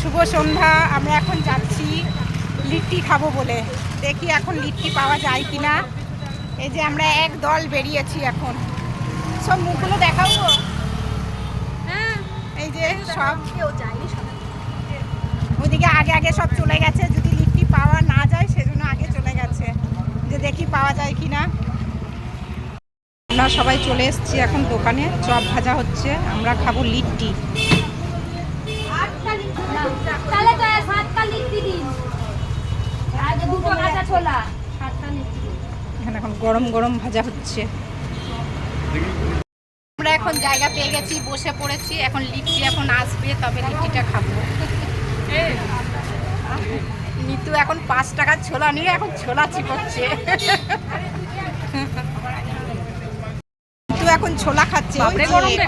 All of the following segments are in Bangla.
শুভ সন্ধ্যা আমরা এখন যাচ্ছি লিট্টি খাব বলে। দেখি এখন লিট্টি পাওয়া যায় কি না এই যে আমরা এক দল বেরিয়েছি এখন। সব মুখগুলো দেখাবো এই যে সব। ওইদিকে আগে আগে সব চলে গেছে। যদি লিট্টি পাওয়া না যায় সেজন্য আগে চলে গেছে। যে দেখি পাওয়া যায় কি না আমরা সবাই চলে এসেছি এখন দোকানে। চপ ভাজা হচ্ছে। আমরা খাব লিট্টি। তাহলে তো সাতটা লিখতে দিন আর দুটো কাঁচা ছোলা সাতটা লিখতে দিন এখানে এখন গরম গরম ভাজা হচ্ছে। আমরা এখন জায়গা পেয়ে গেছি বসে পড়েছি। এখন লিট্টি এখন আসবে তবে লিট্টিটা খাব। নিতু এখন পাঁচ টাকার ছোলা নিয়ে এখন ছোলা চিপচ্ছে। নিতু এখন ছোলা খাচ্ছে।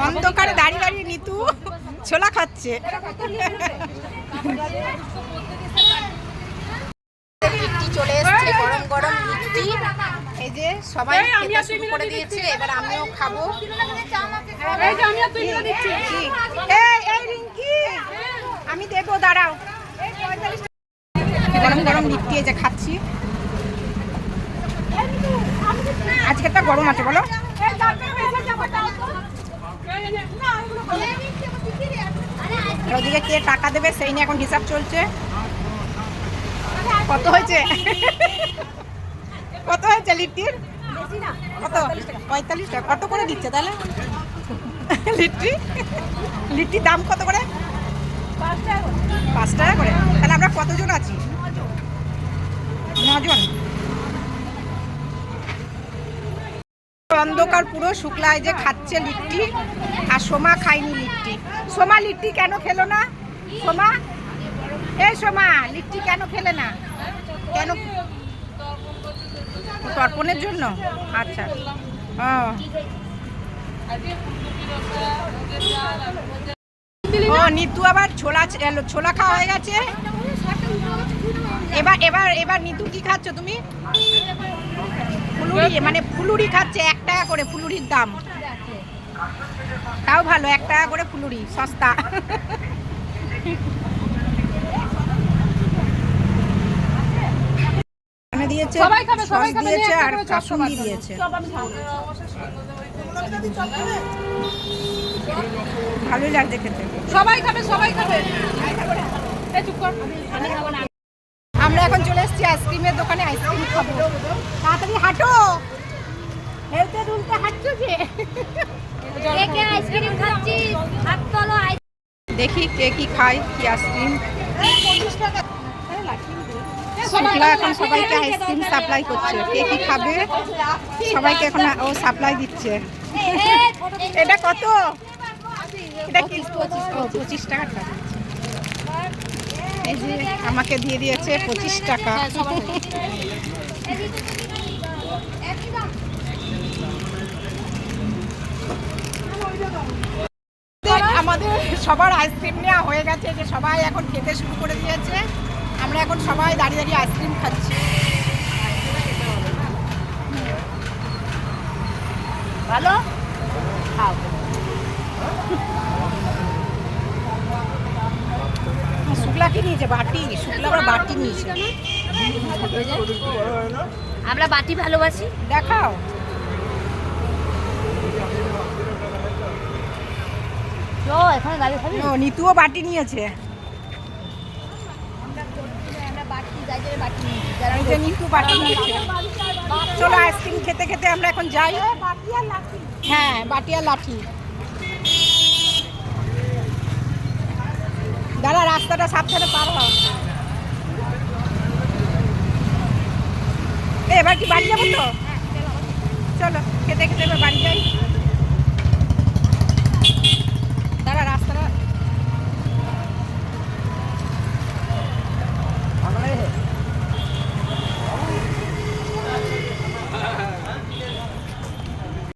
অন্ধকারে দাঁড়িয়ে দাঁড়িয়ে নিতু। ছোলা খাচ্ছে। চলে এসেছে গরম গরম এই যে সবাই খেতে শুরু করে দিয়েছে এবার আমিও খাব। কি? এই, এই রিঙ্কি, আমি দেবো দাঁড়াও। গরম গরম লিট্টি এই যে খাচ্ছি। আজকেরটা গরম আছে বলো। আর ওদিকে কে টাকা দেবে সেই নিয়ে এখন হিসাব চলছে। কত হয়েছে? কত হয়েছে লিট্টির? কত? পঁয়তাল্লিশ টাকা। কত করে দিচ্ছে তাহলে? লিট্টি? লিট্টির দাম কত করে? পাঁচ টাকা করে। তাহলে আমরা কতজন আছি? নজন। অন্ধকার পুরো, শুক্লায় যে খাচ্ছে লিট্টি, আর সোমা খায়নি লিট্টি। সোমা, লিট্টি কেন খেলো না? সোমা? এই সোমা, লিট্টি কেন খেলে না? কেন? তর্পণের জন্য? আচ্ছা। ও। নিতু আবার ছোলা ছোলা খাওয়া হয়ে গেছে? এবার এবার এবার নিতু কি খাচ্ছ তুমি? ফুলুরি মানে ফুলুরি খাচ্ছে এক টাকা করে ফুলুরির দাম। তাও ভালো এক টাকা করে ফুলুরি সস্তা। দিয়েছে সবাই খাবে, সবাই খাবে, দিয়েছে আর কাসুন্দি দিয়েছে। ভালোই লাগছে খেতে। সবাই খাবে সবাই খাবে। চুপ কর। আমরা এখন চলে এসেছি আইসক্রিমের দোকানে আইসক্রিম খাব তাড়াতাড়ি হাঁটো হেলতে দুলতে হাঁটছো যে কে কে আইসক্রিম খাচ্ছি হাত তোলো দেখি কে কি খায় কি আইসক্রিম শুক্লা এখন সবাইকে আইসক্রিম সাপ্লাই করছে কে কি খাবে সবাইকে এখন ও সাপ্লাই দিচ্ছে এটা কত এটা কি পঁচিশ টাকা আমাকে দিয়ে দিয়েছে পঁচিশ টাকা। আমাদের সবার আইসক্রিম নেওয়া হয়ে গেছে, যে সবাই এখন খেতে শুরু করে দিয়েছে। আমরা এখন সবাই দাঁড়িয়ে দাঁড়িয়ে আইসক্রিম খাচ্ছি। ভালো? খাও। কি নিয়েছে বাটি শুক্লা আবার বাটি নিয়েছে আমরা বাটি ভালোবাসি। দেখাও। নিতুও বাটি নিয়েছে। বাটি বাটি নিতু বাটি নিয়েছে। চলো আইসক্রিম খেতে খেতে আমরা এখন যাই। হ্যাঁ বাটি আর লাঠি। রাস্তাটা সাবধানে পার হও। এবার কি বাড়ি যাব তো? চলো খেতে খেতে এবার বাড়ি যাই।